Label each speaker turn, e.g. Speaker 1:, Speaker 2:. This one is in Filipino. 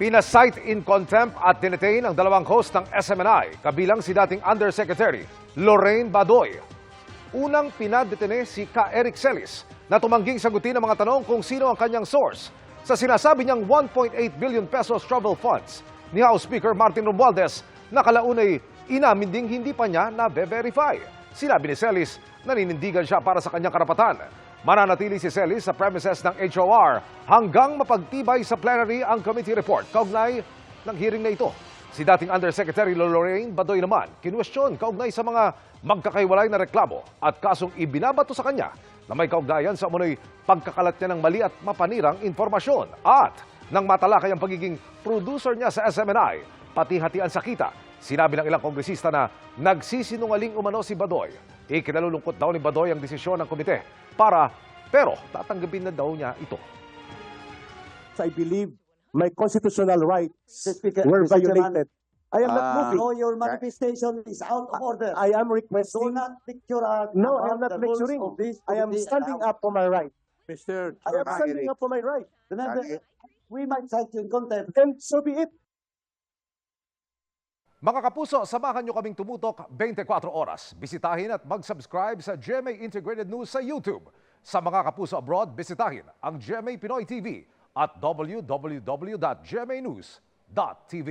Speaker 1: Pinasight in contempt at dinetain ang dalawang host ng SMNI, kabilang si dating Undersecretary Lorraine Badoy. Unang pinadetene si Ka Eric Celis na tumangging sagutin ang mga tanong kung sino ang kanyang source sa sinasabi niyang 1.8 billion pesos travel funds ni House Speaker Martin Romualdez na kalaunay inamin ding hindi pa niya na-verify. Sinabi ni Celis na ninindigan siya para sa kanyang karapatan. Mananatili si Celis sa premises ng HOR hanggang mapagtibay sa plenary ang committee report kaugnay ng hearing na ito. Si dating Undersecretary Lorraine Badoy naman, kinwestiyon kaugnay sa mga magkakaiwalay na reklamo at kasong ibinabato sa kanya na may kaugnayan sa umunoy pagkakalat niya ng mali at mapanirang informasyon at nang matalakay ang pagiging producer niya sa SMNI, pati hatian sa kita. Sinabi ng ilang kongresista na nagsisinungaling umano si Badoy. Ikinalulungkot daw ni Badoy ang desisyon ng komite para, pero tatanggapin na daw niya ito.
Speaker 2: I believe my constitutional rights
Speaker 3: Speaker,
Speaker 2: were
Speaker 3: Mr.
Speaker 2: Violated. I am not
Speaker 4: Ah,
Speaker 2: moving.
Speaker 3: No, your manifestation is out of order.
Speaker 2: I am
Speaker 3: Do
Speaker 2: requesting.
Speaker 3: not lecture
Speaker 2: No, I am not lecturing. I am standing
Speaker 3: and
Speaker 2: up for my right.
Speaker 4: Mr.
Speaker 2: I am standing up for my right.
Speaker 3: Remember, we might cite you in contempt.
Speaker 2: And so be it.
Speaker 1: Mga kapuso, samahan niyo kaming tumutok 24 oras. Bisitahin at mag-subscribe sa GMA Integrated News sa YouTube. Sa mga kapuso abroad, bisitahin ang GMA Pinoy TV at www.gmanews.tv.